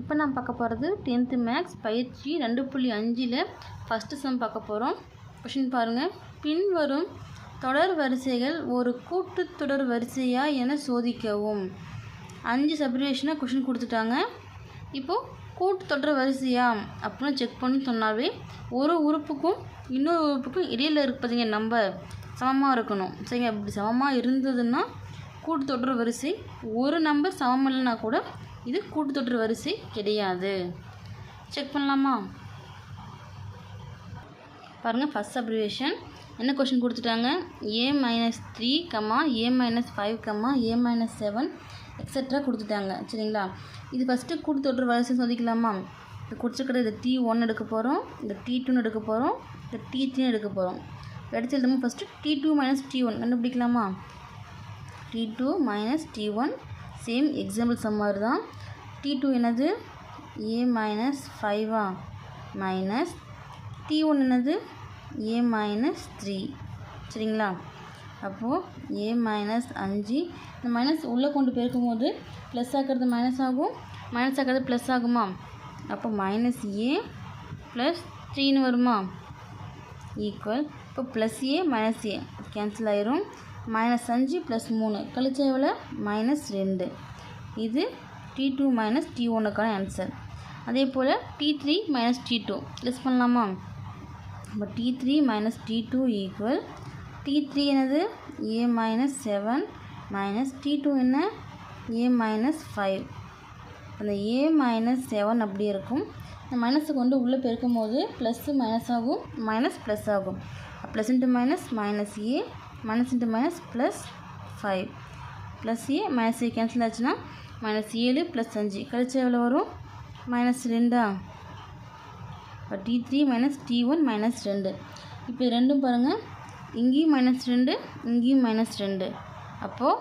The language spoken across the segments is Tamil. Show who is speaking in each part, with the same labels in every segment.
Speaker 1: இப்போ நான் பார்க்க போகிறது டென்த்து மேக்ஸ் பயிற்சி ரெண்டு புள்ளி அஞ்சில் ஃபஸ்ட்டு சம் பார்க்க போகிறோம். கொஷின் பாருங்கள் பின்வரும் தொடர் வரிசைகள் ஒரு கூட்டு தொடர் வரிசையா என சோதிக்கவும். அஞ்சு சப்ரிவேஷனாக கொஷின் கொடுத்துட்டாங்க. இப்போது கூட்டு தொடர் வரிசையா அப்படின்னு செக் பண்ணி சொன்னாவே ஒரு உறுப்புக்கும் இன்னொரு உறுப்புக்கும் இடையில் இருப்பதுங்க நம்பர் சமமாக இருக்கணும். சரிங்க? அப்படி சமமாக இருந்ததுன்னா கூட்டு தொடர் வரிசை ஒரு நம்பர் சமம் இல்லைன்னா கூட இது கூட்டுத்தொற்று வரிசை கிடையாது. செக் பண்ணலாமா? பாருங்கள் ஃபஸ்ட் அப்ரிவேஷன் என்ன கொஷின் கொடுத்துட்டாங்க? A minus three comma A minus five comma A minus seven extra கொடுத்துட்டாங்க. சரிங்களா? இது ஃபஸ்ட்டு கூட்டுத்தொடர் வரிசை சோதிக்கலாமா? இப்போ கொடுத்துருக்கிற இந்த டி ஒன் எடுக்க போகிறோம் இந்த டி டூன்னு எடுக்க போகிறோம் இந்த டி த்ரீன்னு எடுக்க போகிறோம் எடுத்து எழுதும்போது first T two minus T one கண்டுபிடிக்கலாமா? T two minus T one same example sum மாதிரி தான். டி டூ என்னது? ஏ மைனஸ் ஃபைவா மைனஸ் டி ஒன் என்னது? ஏ மைனஸ் த்ரீ சரிங்களா? அப்போது ஏ மைனஸ் அஞ்சு. இந்த மைனஸ் உள்ளே கொண்டு போயிருக்கும் போது ப்ளஸ் ஆக்கிறது மைனஸ் ஆகும். மைனஸ் ஆக்கிறது ப்ளஸ் ஆகுமா? அப்போ மைனஸ் ஏ ப்ளஸ் த்ரீன்னு வருமா? ஈக்குவல் இப்போ plus A minus A cancel ஆயிரும். மைனஸ் அஞ்சு ப்ளஸ் மூணு. கழிச்சா எவ்வளோ மைனஸ் ரெண்டு. இது டி டூ மைனஸ் டி ஒன்றுக்கான ஆன்சர் அதே போல் T three minus T two less பண்ணலாமா? இப்போ T three minus T two equal T three என்னது? A minus seven minus T two என்ன? ஏ மைனஸ் ஃபைவ் அந்த ஏ மைனஸ் செவன் அப்படி இருக்கும். இந்த மைனஸை கொண்டு உள்ளே பெருக்கும் போது ப்ளஸ்ஸு மைனஸ் ஆகும் மைனஸ் ப்ளஸ் ஆகும். Plus into minus minus A minus into minus plus five plus A minus A cancel ஆச்சுன்னா மைனஸ் ஏழு ப்ளஸ் அஞ்சு. கழிச்சா எவ்வளோ வரும்? மைனஸ் ரெண்டா? இப்போ T three minus T one minus ரெண்டு. இப்போ ரெண்டும் பாருங்கள் இங்கேயும் மைனஸ் ரெண்டு இங்கேயும் மைனஸ் ரெண்டு. அப்போது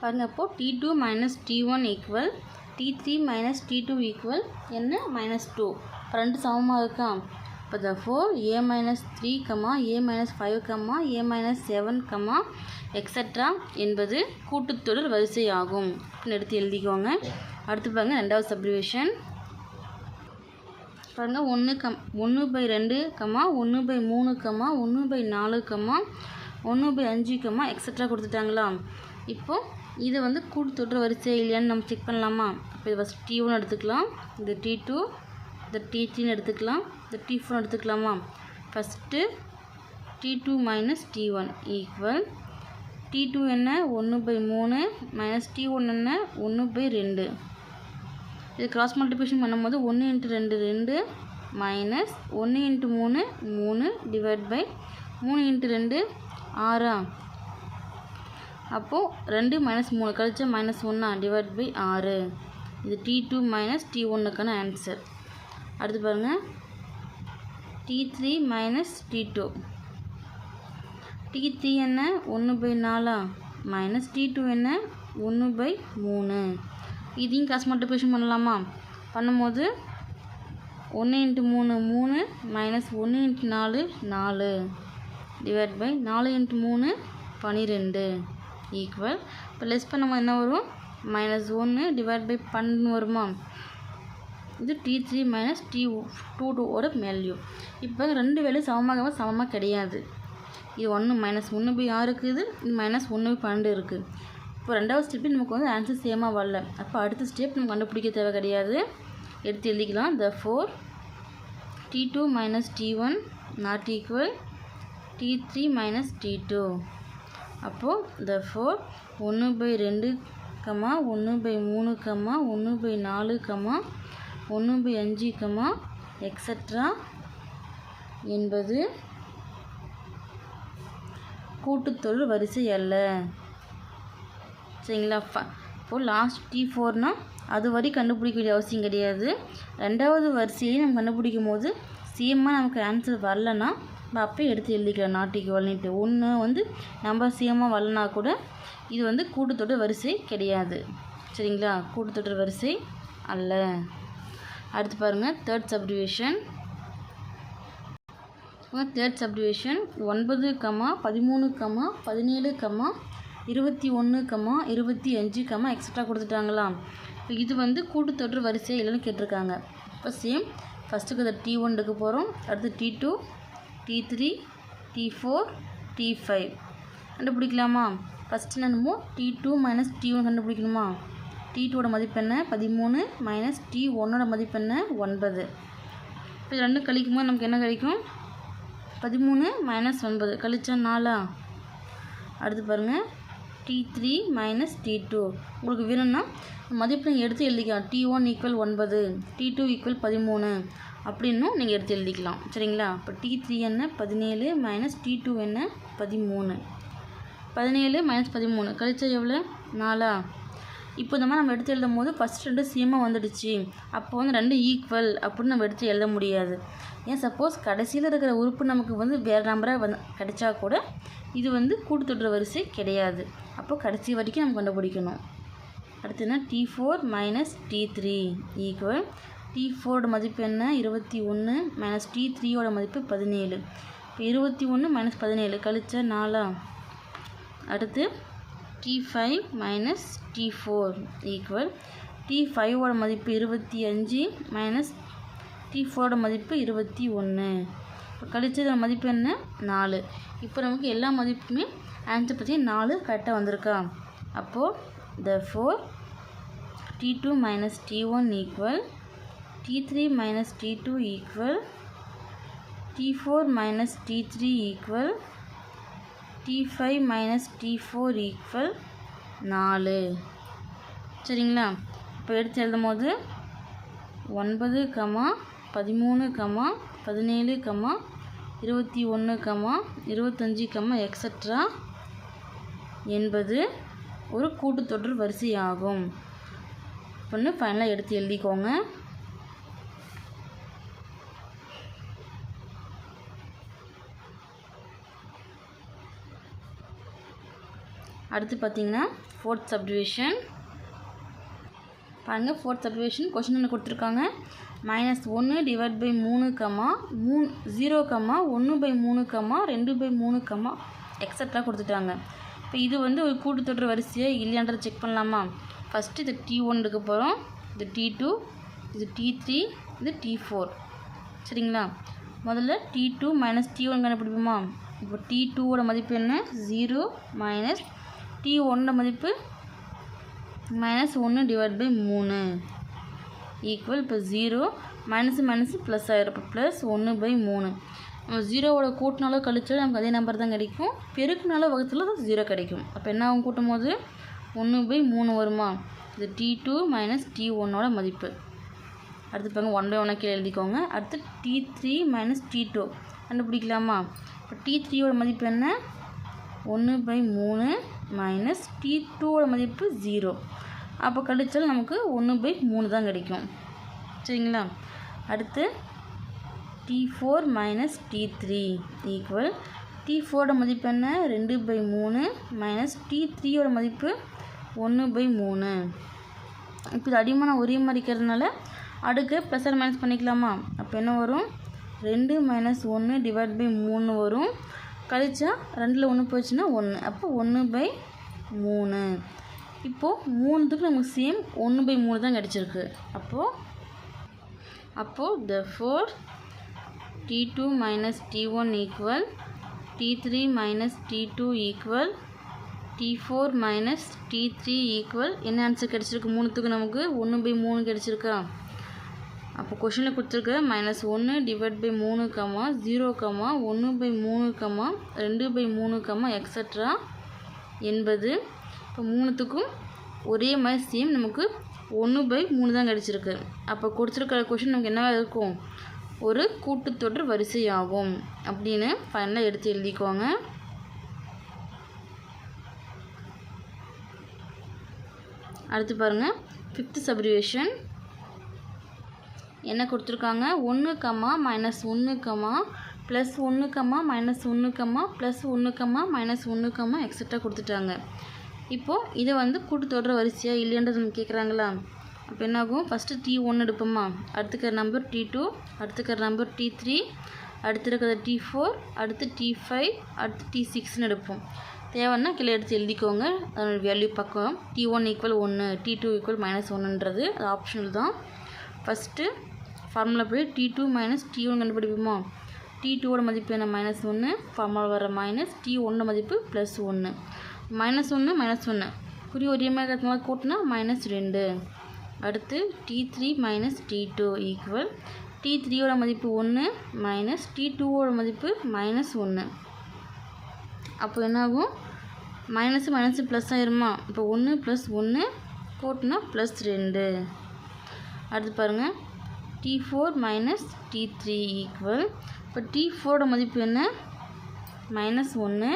Speaker 1: பாருங்கள் அப்போது T two minus T one equal T three minus T two equal என்ன? மைனஸ் டூ இப்போ ரெண்டு சமமாக இருக்கா? இப்போ therefore A minus three comma A minus five comma A minus seven comma extra என்பது கூட்டுத்தொடர் வரிசை ஆகும் அப்படின்னு எடுத்து எழுதிக்கோங்க. அடுத்து பாருங்கள் ரெண்டாவது சப்ரிவேஷன் பாருங்கள் ஒன்று கம் ஒன்று பை ரெண்டு கம்மா ஒன்று பை மூணு கம்மா ஒன்று பை நாலு கம்மா ஒன்று பை அஞ்சு கம்மா எக்ஸட்ரா கொடுத்துட்டாங்களா? இப்போது இதை வந்து கூட்டுத்தொடர் வரிசை இல்லையான்னு நம்ம செக் பண்ணலாமா? இப்போ இது ஃபஸ்ட் டி ஒன்று எடுத்துக்கலாம். இது டி டூ இந்த டி த்ரீன்னு எடுத்துக்கலாம். இந்த டி ஃபோர் எடுத்துக்கலாமா? First T two minus T one equal T two என்ன? ஒன்று பை மூணு மைனஸ் டி ஒன் என்ன? ஒன்று பை ரெண்டு. இது கிராஸ் மல்டிப்ளிகேஷன் பண்ணும்போது ஒன்று இன்ட்டு ரெண்டு ரெண்டு மைனஸ் ஒன்று இன்ட்டு மூணு மூணு டிவைட் பை மூணு இன்ட்டு ரெண்டு ஆறா? அப்போது ரெண்டு மைனஸ் மூணு கழிச்சா மைனஸ் ஒன்றா டிவைட் பை ஆறு. இது டி டூ மைனஸ் டி ஒன்றுக்கான ஆன்சர் அடுத்து பாருங்கள் T three minus T two T three என்ன? ஒன்று பை நாலா? மைனஸ் டி டூ என்ன? ஒன்று பை மூணு. இதையும் காசு மல்டிப்ளிகேஷன் பண்ணலாமா? பண்ணும்போது ஒன்று இன்ட்டு மூணு மூணு மைனஸ் ஒன்று இன்ட்டு நாலு நாலு. டிவைட் பை நாலு இன்ட்டு மூணு பன்னிரெண்டு ஈக்குவல் இப்போ லெஸ் பண்ணும்போது என்ன வரும்? மைனஸ் ஒன்று டிவைட் பை பன்னெண்டு வருமா? இது T three minus T two டூவோட வேல்யூ இப்போ ரெண்டு வேல்யூ சமமாக சமமாக கிடையாது. இது ஒன்று மைனஸ் ஒன்று பை ஆறு இருக்குது இது மைனஸ் ஒன்று பை பன்னெண்டு இருக்குது இப்போ ரெண்டாவது ஸ்டெப்பு நமக்கு வந்து ஆன்சர் சேமாக வரல. அப்போ அடுத்த ஸ்டெப் நம்ம கண்டுபிடிக்க தேவை கிடையாது. எடுத்து எழுதிக்கலாம். Therefore T two minus T one not equal T three minus T two அப்போது த ஃபோர் ஒன்று பை ரெண்டு கம்மா ஒன்று பை மூணு கம்மா ஒன்று பை நாலு கம்மா ஒன்று பை அஞ்சு கமா எக்ஸட்ரா என்பது கூட்டுத்தொழில் வரிசை அல்ல. சரிங்களா? ஃப இப்போது லாஸ்ட் டி ஃபோர்னால் அது வரை கண்டுபிடிக்க வேண்டிய அவசியம் கிடையாது. ரெண்டாவது வரிசையிலையும் நம்ம கண்டுபிடிக்கும் போது சேமாக நமக்கு ஆன்சர் வரலன்னா நம்ம அப்போ எடுத்து எழுதிக்கலாம் நாட்டிக்கு வரலன்ட்டு ஒன்று வந்து நம்ம சேமாக வரலனா கூட இது வந்து கூட்டுத்தொடர் வரிசை கிடையாது. சரிங்களா? கூட்டுத்தொடர் வரிசை அல்ல. அடுத்து பாருங்கள் தேர்ட் சப்டிவிஷன் தேர்ட் சப்டிவிஷன் ஒன்பது கமா பதிமூணு கமா பதினேழு கமா இருபத்தி ஒன்று கமா இருபத்தி அஞ்சு கமா எக்ஸட்ரா கொடுத்துட்டாங்களா? இப்போ இது வந்து கூட்டுத்தொடர் வரிசை இல்லைன்னு கேட்டிருக்காங்க. இப்போ சேம் ஃபஸ்ட்டுக்கு அதை டி ஒன் எடுக்க போகிறோம் அடுத்து T two T three T four T five கண்டுபிடிக்கலாமா? First என்னமோ T two minus T one கண்டுபிடிக்கணுமா? T டூவோட மதிப்பு என்ன பதிமூணு மைனஸ் டி ஒன்னோட மதிப்பு என்ன ஒன்பது. இப்போ இது ரெண்டும் கழிக்கும் போது நமக்கு என்ன கிடைக்கும்? பதிமூணு மைனஸ் ஒன்பது. கழிச்சா நாலா? அடுத்து பாருங்கள் T three minus T two உங்களுக்கு வேணும்னா மதிப்பு நீங்கள் எடுத்து எழுதிக்கலாம். டி ஒன் ஈக்குவல் ஒன்பது. டி டூ ஈக்குவல் பதிமூணு. அப்படின்னும் நீங்கள் எடுத்து எழுதிக்கலாம். சரிங்களா? இப்போ டி த்ரீ என்ன? பதினேழு மைனஸ் டி டூ என்ன? பதிமூணு. பதினேழு மைனஸ் பதிமூணு. கழிச்சா எவ்வளோ நாலா? இப்போ இந்த மாதிரி நம்ம எடுத்து எழுதும் போது ஃபஸ்ட் ரெண்டு சேமாக வந்துடுச்சு. அப்போ வந்து ரெண்டு ஈக்குவல் அப்படின்னு நம்ம எடுத்து எழுத முடியாது. ஏன்? சப்போஸ் கடைசியில் இருக்கிற உறுப்பு நமக்கு வந்து வேறு நம்பராக வந்து கிடைச்சா கூட இது வந்து கூட்டுத்தொடர் வரிசை கிடையாது. அப்போ கடைசி வரைக்கும் நம்ம கண்டுபிடிக்கணும். அடுத்து என்ன? T four minus T three equal T ஃபோரோட மதிப்பு என்ன? இருபத்தி ஒன்று மைனஸ் டி த்ரீயோட மதிப்பு பதினேழு. இப்போ இருபத்தி ஒன்று மைனஸ் பதினேழு கழிச்ச நாலா? அடுத்து T five minus T four equal T ஃபைவோட மதிப்பு இருபத்தி அஞ்சு மைனஸ் டி ஃபோரோட மதிப்பு இருபத்தி ஒன்று இப்போ கழிச்சதோட மதிப்பு என்ன? நாலு. இப்போ நமக்கு எல்லா மதிப்புமே ஆன்சர் பற்றி நாலு கரெக்டாக வந்திருக்கா. அப்போது therefore T two minus T one equal T three minus T two equal T four minus T three equal T five minus T four equal நாலு. சரிங்களா? இப்போ எடுத்து எழுதும் போது ஒன்பது கமா பதிமூணு கமா பதினேழு கமா இருபத்தி ஒன்று கமா இருபத்தஞ்சி கமா எக்ஸட்ரா என்பது ஒரு கூட்டுத்தொடர் வரிசையாகும். அப்படின்னு ஃபைனலாக எடுத்து எழுதிக்கோங்க. அடுத்து பார்த்தீங்கன்னா ஃபோர்த் சப்டிவிஷன் பாருங்கள் ஃபோர்த் சப்டிவிஷன் கொஷின் என்ன கொடுத்துருக்காங்க. மைனஸ் ஒன்று டிவைட் பை மூணு கமா மூணு ஜீரோ கமா ஒன்று பை மூணு கமா ரெண்டு பை மூணு கமா எக்ஸட்ரா கொடுத்துட்டாங்க. இப்போ இது வந்து ஒரு கூட்டுத்தொடர் வரிசையாக இல்லையான்றதை செக் பண்ணலாமா? ஃபஸ்ட்டு இது டி ஒன் எடுக்க போகிறோம் இது டி டூ இது டி த்ரீ இது டி ஃபோர் சரிங்களா? முதல்ல T two minus T one கண்டுபிடிப்போமா? இப்போ டி டூவோட மதிப்பு என்ன? ஜீரோ மைனஸ் டி ஒன்னோட மதிப்பு மைனஸ் ஒன்று டிவைட் பை மூணு. ஈக்குவல் இப்போ ஜீரோ மைனஸ் மைனஸ் ப்ளஸ் ஆகிரும் இப்போ ப்ளஸ் ஒன்று பை மூணு. நம்ம ஜீரோவோட கூட்டினாலோ கழிச்சாலும் நமக்கு அதே நம்பர் தான் கிடைக்கும். பெருக்குனாலோ வகுத்துல தான் ஜீரோ கிடைக்கும். அப்போ என்ன ஆகும் கூட்டும் போது ஒன்று பை மூணு வருமா? இது டி டூ மைனஸ் டி ஒன்னோட மதிப்பு. அடுத்து பாருங்க ஒன் பை ஒன்னாக கீழே எழுதிக்கோங்க. அடுத்து T three minus T two கண்டுபிடிக்கலாமா? இப்போ டி த்ரீயோட மதிப்பு என்ன? ஒன்று பை மூணு மைனஸ் டி டூவோட மதிப்பு ஜீரோ அப்போ கழிச்சால் நமக்கு ஒன்று பை மூணு தான் கிடைக்கும். சரிங்களா? அடுத்து T four minus T three equal T ஃபோரோட மதிப்பு என்ன? ரெண்டு பை மூணு மைனஸ் டி த்ரீயோட மதிப்பு ஒன்று பை மூணு. இப்போ இது அடிமான ஒரே மாதிரி இருக்கிறதுனால அடுக்கு ப்ளஸ் ஆர் மைனஸ் பண்ணிக்கலாமா? அப்போ என்ன வரும்? ரெண்டு மைனஸ் ஒன்று டிவைட் பை மூணு வரும். கழிச்சா ரெண்டில் ஒன்று போச்சுன்னா ஒன்று அப்போ ஒன்று பை மூணு. இப்போது மூணுத்துக்கு நமக்கு சேம் ஒன்று பை மூணு தான் கிடச்சிருக்கு. அப்போது அப்போது therefore T two minus T one equal T three minus T two equal T four minus T three equal என்ன ஆன்சர் கிடச்சிருக்கு? மூணுத்துக்கு நமக்கு ஒன்று பை மூணு கிடச்சிருக்கா? அப்போ கொஷனில் கொடுத்துருக்க மைனஸ் ஒன்று டிவைட் பை மூணு கமா ஜீரோ கமா ஒன்று பை மூணு கமா ரெண்டு பை மூணு கமா எக்ஸட்ரா என்பது இப்போ மூணுத்துக்கும் ஒரே மாதிரி சேம் நமக்கு ஒன்று பை மூணு தான் கிடச்சிருக்கு. அப்போ கொடுத்துருக்கிற கொஷின் நமக்கு என்னவா இருக்கும்? ஒரு கூட்டுத்தொடர் வரிசையாகும் அப்படின்னு ஃபைனலாக எடுத்து எழுதிக்கோங்க. அடுத்து பாருங்கள் ஃபிஃப்த்து சப்ரிவேஷன் என்ன கொடுத்துருக்காங்க? ஒன்று கம்மா மைனஸ் ஒன்று கம்மா ப்ளஸ் ஒன்று கம்மா மைனஸ் ஒன்று கம்மா ப்ளஸ் ஒன்று கம்மா மைனஸ் ஒன்று கம்மா எக்ஸட்ரா கொடுத்துட்டாங்க. இப்போது இதை வந்து கூட்டுத்தொடர் வரிசையாக இல்லைன்றது நம்ம கேட்குறாங்களா அப்போ என்னாகும்? ஃபஸ்ட்டு டி ஒன்று எடுப்போமா? அடுத்துக்கிற நம்பர் டி டூ அடுத்துக்கிற நம்பர் டி த்ரீ அடுத்து இருக்கிற டி ஃபோர் அடுத்து டி ஃபைவ் அடுத்து டி சிக்ஸ்னு எடுப்போம். தேவைன்னா கீழே எடுத்து எழுதிக்கோங்க. அதனோட வேல்யூ பக்கம் டி ஒன் ஈக்குவல் ஒன்று டி டூ ஈக்குவல் மைனஸ் ஒன்றுன்றது அது ஆப்ஷனல் தான். ஃபஸ்ட்டு ஃபார்முலா போய் T two minus T one கண்டுபிடிப்போமா? T டூவோட மதிப்பு என்ன? மைனஸ் ஒன்று ஃபார்முலா வர மைனஸ் டி ஒன்று மதிப்பு ப்ளஸ் ஒன்று மைனஸ் ஒன்று மைனஸ் ஒன்று குறி ஒரே மாதிரி இருக்கிறதுனால கூட்டினா மைனஸ் ரெண்டு. அடுத்து T three minus T two equal T த்ரீயோட மதிப்பு ஒன்று மைனஸ் டி டூவோட மதிப்பு மைனஸ் ஒன்று அப்போ என்னாகும்? மைனஸு மைனஸு ப்ளஸ் ஆயிருமா? இப்போ ஒன்று ப்ளஸ் ஒன்று கூட்டினா ப்ளஸ் ரெண்டு. அடுத்து பாருங்கள் T four minus T three equal இப்போ டி ஃபோரோட மதிப்பு என்ன? மைனஸ் ஒன்று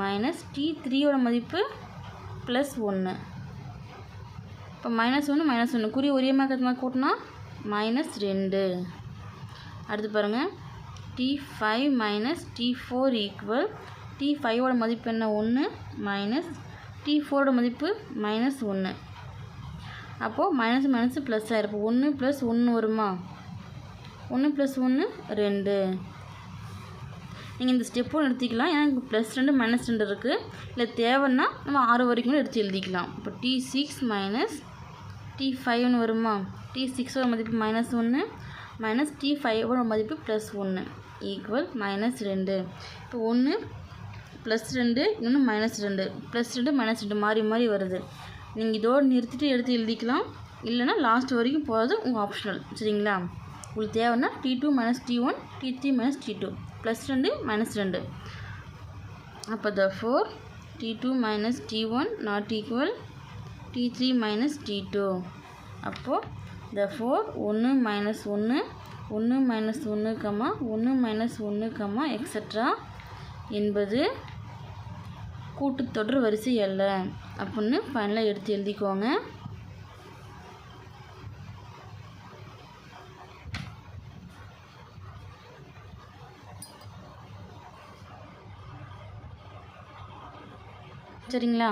Speaker 1: மைனஸ் டி த்ரீயோட மதிப்பு ப்ளஸ் ஒன்று இப்போ மைனஸ் ஒன்று மைனஸ் ஒன்று குறி ஒரே மாதிரி கூட்டினா மைனஸ் ரெண்டு. அடுத்து பாருங்கள் T five minus T four equal T ஃபைவோட மதிப்பு என்ன? ஒன்று மைனஸ் டி ஃபோரோட மதிப்பு மைனஸ் ஒன்று அப்போது மைனஸ் மைனஸ் ப்ளஸ் ஆகிருப்போம் ஒன்று ப்ளஸ் ஒன்று வருமா? ஒன்று ப்ளஸ் ஒன்று ரெண்டு. நீங்கள் இந்த ஸ்டெப்பும் எடுத்துக்கலாம். ஏன்னா இங்கே ப்ளஸ் ரெண்டு மைனஸ் ரெண்டு இருக்குது இல்லை தேவைன்னா நம்ம ஆறு வரைக்கும் கூட எடுத்து எழுதிக்கலாம். இப்போ டி சிக்ஸ் மைனஸ் டி ஃபைவ்னு வருமா? டி சிக்ஸோட மதிப்பு மைனஸ் ஒன்று மைனஸ் டி ஃபைவோட மதிப்பு ப்ளஸ் ஒன்று ஈக்குவல் மைனஸ் ரெண்டு. இப்போ ஒன்று ப்ளஸ் ரெண்டு இன்னொன்று மைனஸ் ரெண்டு. ப்ளஸ் ரெண்டு மைனஸ் ரெண்டு மாறி மாறி வருது. நீங்கள் இதோடு நிறுத்திட்டு எடுத்து எழுதிக்கலாம். இல்லைன்னா லாஸ்ட் வரைக்கும் போகிறது உங்கள் ஆப்ஷனல் சரிங்களா? உங்களுக்கு தேவைன்னா T two minus T one T three minus T two plus ரெண்டு மைனஸ் ரெண்டு. அப்போ therefore T two minus T one not equal T three minus T two அப்போது த ஃபோர் ஒன்று மைனஸ் ஒன்று ஒன்று மைனஸ் ஒன்று கம்மா ஒன்று மைனஸ் ஒன்று கம்மா எக்ஸட்ரா என்பது கூட்டுத்தொடர் வரிசை அல்ல. அப்புடின்னு ஃபைனலாக எடுத்து எழுதிக்கோங்க. சரிங்களா?